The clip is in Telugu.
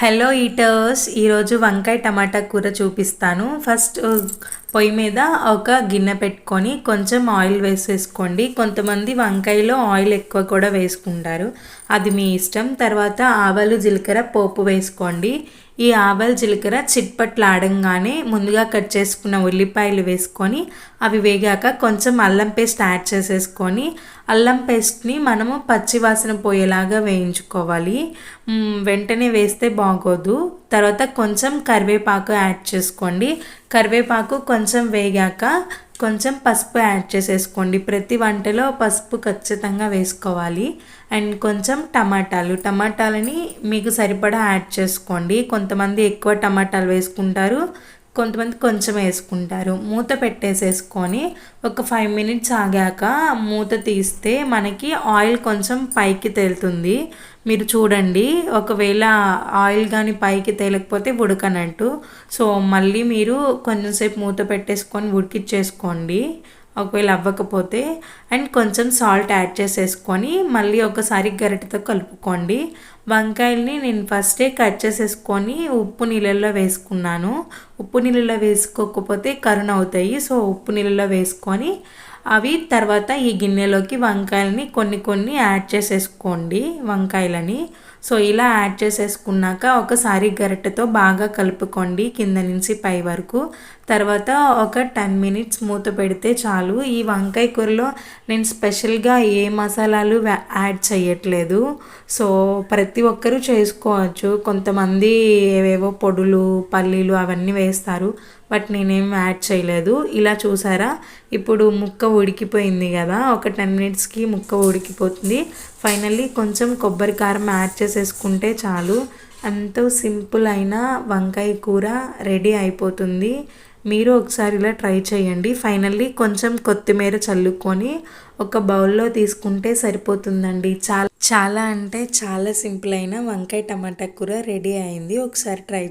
హలో ఈటర్స్ ఈరోజు వంకాయ టమాటా కూర చూపిస్తాను. ఫస్ట్ పొయ్యి మీద ఒక గిన్నె పెట్టుకొని కొంచెం ఆయిల్ వేసేసుకోండి. కొంతమంది వంకాయలో ఆయిల్ ఎక్కువ కూడా వేసుకుంటారు. అది మీ ఇష్టం. తర్వాత ఆవాలు జీలకర్ర పోపు వేసుకోండి. ఈ ఆవాలు జీలకర్ర చిట్పట్లాడంగానే ముందుగా కట్ చేసుకున్న ఉల్లిపాయలు వేసుకొని అవి వేగాక కొంచెం అల్లం పేస్ట్ యాడ్ చేసేసుకొని అల్లం పేస్ట్ని మనము పచ్చివాసన పోయేలాగా వేయించుకోవాలి. వెంటనే వేస్తే బాగోదు. తర్వాత కొంచెం కరివేపాకు యాడ్ చేసుకోండి. కరివేపాకు కొంచెం వేగాక కొంచెం పసుపు యాడ్ చేసేసుకోండి. ప్రతి వంటలో పసుపు ఖచ్చితంగా వేసుకోవాలి. అండ్ కొంచెం టమాటాలు. టమాటాలని మీకు సరిపడా యాడ్ చేసుకోండి. కొంతమంది ఎక్కువ టమాటాలు వేసుకుంటారు. కొంతమంది కొంచెం వేసుకుంటారు. మూత పెట్టేసేసుకొని ఒక ఫైవ్ మినిట్స్ ఆగాక మూత తీస్తే మనకి ఆయిల్ కొంచెం పైకి తేలుతుంది. మీరు చూడండి ఒకవేళ ఆయిల్ కానీ పైకి తేలకపోతే ఉడకనట్టు. సో మళ్ళీ మీరు కొంచెం సేపు మూత పెట్టేసుకొని ఉడికిచ్చేసుకోండి. ఒకవేళ అవ్వకపోతే అండ్ కొంచెం సాల్ట్ యాడ్ చేసేసుకొని మళ్ళీ ఒకసారి గరిటెతో కలుపుకోండి. వంకాయల్ని నేను ఫస్టే కట్ చేసేసుకొని ఉప్పు నీళ్ళల్లో వేసుకున్నాను. ఉప్పు నీళ్ళలో వేసుకోకపోతే కరుణ అవుతాయి. సో ఉప్పు నీళ్ళలో వేసుకొని అవి తర్వాత ఈ గిన్నెలోకి వంకాయలని కొన్ని కొన్ని యాడ్ చేసేసుకోండి వంకాయలని. సో ఇలా యాడ్ చేసేసుకున్నాక ఒకసారి గరిటెతో బాగా కలుపుకోండి కింద నుంచి పై వరకు. తర్వాత ఒక టెన్ మినిట్స్ మూత పెడితే చాలు. ఈ వంకాయ కూరలో నేను స్పెషల్గా ఏ మసాలాలు యాడ్ చేయట్లేదు. సో ప్రతి ప్రతి ఒక్కరూ చేసుకోవచ్చు. కొంతమంది ఏవేవో పొడులు పల్లీలు అవన్నీ వేస్తారు. బట్ నేనేం యాడ్ చేయలేదు. ఇలా చూసారా? ఇప్పుడు ముక్క ఉడికిపోయింది కదా. ఒక టెన్ మినిట్స్కి ముక్క ఉడికిపోతుంది. ఫైనల్లీ కొంచెం కొబ్బరి కారం యాడ్ చేసేసుకుంటే చాలు. ఎంతో సింపుల్ అయిన వంకాయ కూర రెడీ అయిపోతుంది. మీరు ఒకసారి ఇలా ట్రై చేయండి. ఫైనల్లీ కొంచెం కొత్తిమీర చల్లుకొని ఒక బౌల్లో తీసుకుంటే సరిపోతుందండి. చాలా చాలా అంటే చాలా సింపుల్ అయిన వంకాయ టమాటా కూర రెడీ అయింది. ఒకసారి ట్రై